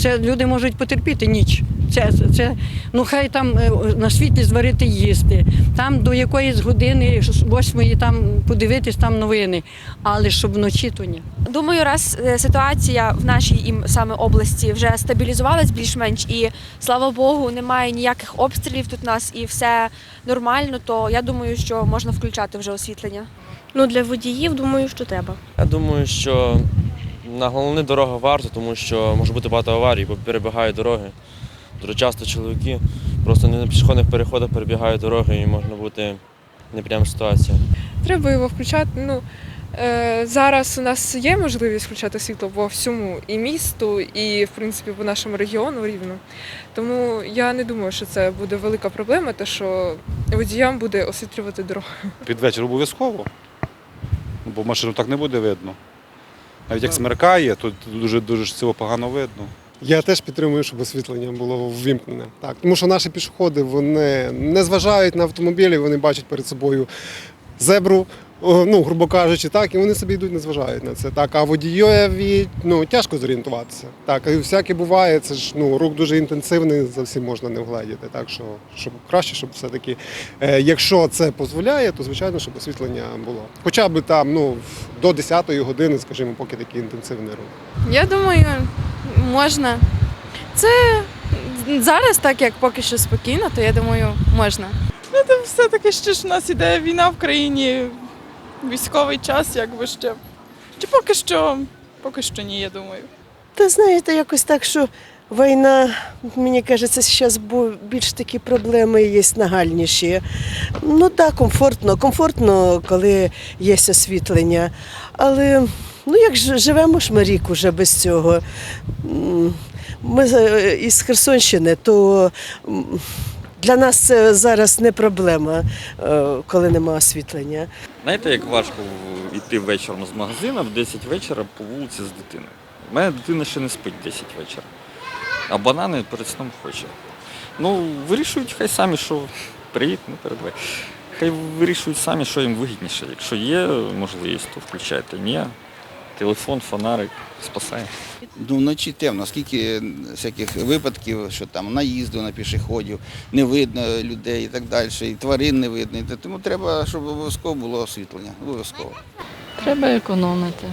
це люди можуть потерпіти ніч. Це, це, це ну хай там е, на світлі зварити їсти, там до якоїсь години, восьмої там подивитись там новини, але щоб вночі то ні. Думаю, раз е, ситуація в нашій саме області вже стабілізувалась більш-менш, і слава Богу, немає ніяких обстрілів тут у нас і все нормально, то я думаю, що можна включати вже освітлення. Ну, для водіїв думаю, що треба. Я думаю, що на головні дорога варто, тому що може бути багато аварій, бо перебігають дороги. Дуже часто чоловіки просто не на пішохідних переходах перебігають дороги і можна бути неприємна ситуація. Треба його включати. Ну е, зараз у нас є можливість включати світло по всьому і місту, і в принципі по нашому регіону рівно. Тому я не думаю, що це буде велика проблема, те, що водіям буде освітлювати дорогу. Під вечір обов'язково, бо машину так не буде видно. Навіть як смеркає, то дуже дуже цього погано видно. Я теж підтримую, щоб освітлення було ввімкнене. Так, тому що наші пішоходи вони не зважають на автомобілі, вони бачать перед собою зебру, ну, грубо кажучи, так, і вони собі йдуть, не зважають на це. Так, а водієві ну, тяжко зорієнтуватися. Так, і всяке буває, це ж ну, рух дуже інтенсивний, за всім можна не вгледіти. Так що щоб краще, щоб все-таки, е, якщо це дозволяє, то звичайно, щоб освітлення було. Хоча б там ну, до 10-ї години, скажімо, поки такий інтенсивний рух. Я думаю, можна. Це зараз, так як поки що спокійно, то я думаю, можна. все-таки ще ж у нас іде війна в країні, військовий час, якби ще. Чи поки що, поки що ні, я думаю. Та знаєте, якось так, що війна, мені кажеться, зараз більш такі проблеми є нагальніші. Ну так, комфортно, комфортно, коли є освітлення. Але ну як живемо ж ми рік уже без цього. Ми з- із Херсонщини, то для нас це зараз не проблема, е, коли нема освітлення. Знаєте, як важко йти вечором з магазину в 10 вечора по вулиці з дитиною. У мене дитина ще не спить 10 вечора, а банани перед сном хоче. Ну, вирішують хай самі, що привіт, не передавай. Хай вирішують самі, що їм вигідніше. Якщо є можливість, то включайте. Ні. Телефон, фонарик спасає. Ну, вночі темно, скільки всяких випадків, що там наїзду на пішоходів, не видно людей і так далі, і тварин не видно. Тому треба, щоб обов'язково було освітлення. Обов'язково. Треба економити.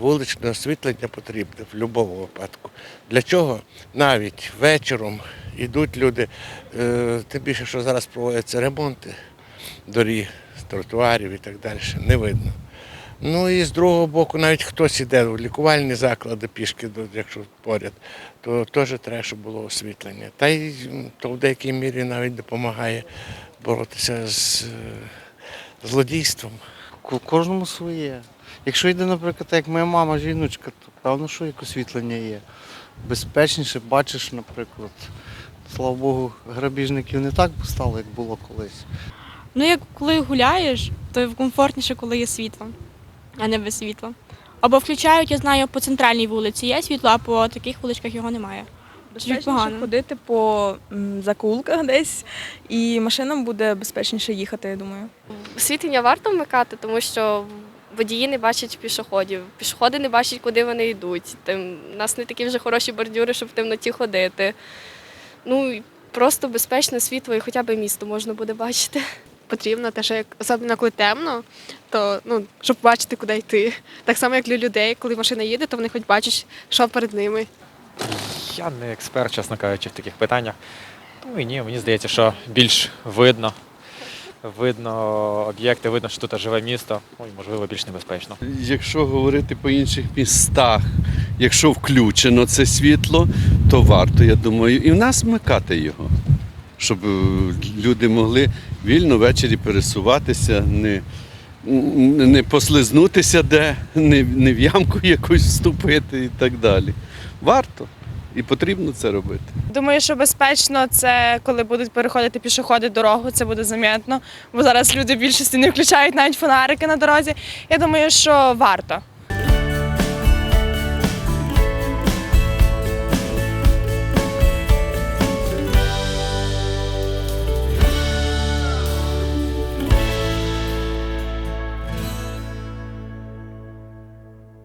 Вуличне освітлення потрібне в будь-якому випадку. Для чого? Навіть вечором йдуть люди, е, тим більше, що зараз проводяться ремонти доріг, тротуарів і так далі, не видно. Ну і з другого боку, навіть хтось іде в лікувальні заклади пішки, якщо поряд, то теж треба, щоб було освітлення. Та й то в деякій мірі навіть допомагає боротися з е, злодійством. Кожному своє. Якщо йде, наприклад, як моя мама жіночка, то певно, що як освітлення є. Безпечніше бачиш, наприклад. Слава Богу, грабіжників не так стало, як було колись. Ну, як коли гуляєш, то комфортніше, коли є світло, а не без світла. Або включають, я знаю, по центральній вулиці є світло, а по таких вуличках його немає. Безпечніше погано. ходити по м, закулках десь, і машинам буде безпечніше їхати, я думаю. Освітлення варто вмикати, тому що водії не бачать пішоходів, пішоходи не бачать, куди вони йдуть. Тим, у нас не такі вже хороші бордюри, щоб в темноті ходити. Ну, і просто безпечне світло і хоча б місто можна буде бачити. Потрібно те, що як особливо коли темно, то ну щоб бачити, куди йти. Так само, як для людей, коли машина їде, то вони хоч бачать, що перед ними. Я не експерт, чесно кажучи, в таких питаннях. Тому і ні, мені здається, що більш видно. Видно об'єкти, видно, що тут живе місто, ну і можливо більш небезпечно. Якщо говорити по інших містах, якщо включено це світло, то варто, я думаю, і в нас вмикати його, щоб е, люди могли вільно ввечері пересуватися, не, не послизнутися де, не, не в ямку якусь вступити і так далі. Варто і потрібно це робити. Думаю, що безпечно це коли будуть переходити пішоходи дорогу, це буде замітно. Бо зараз люди в більшості не включають навіть фонарики на дорозі. Я думаю, що варто.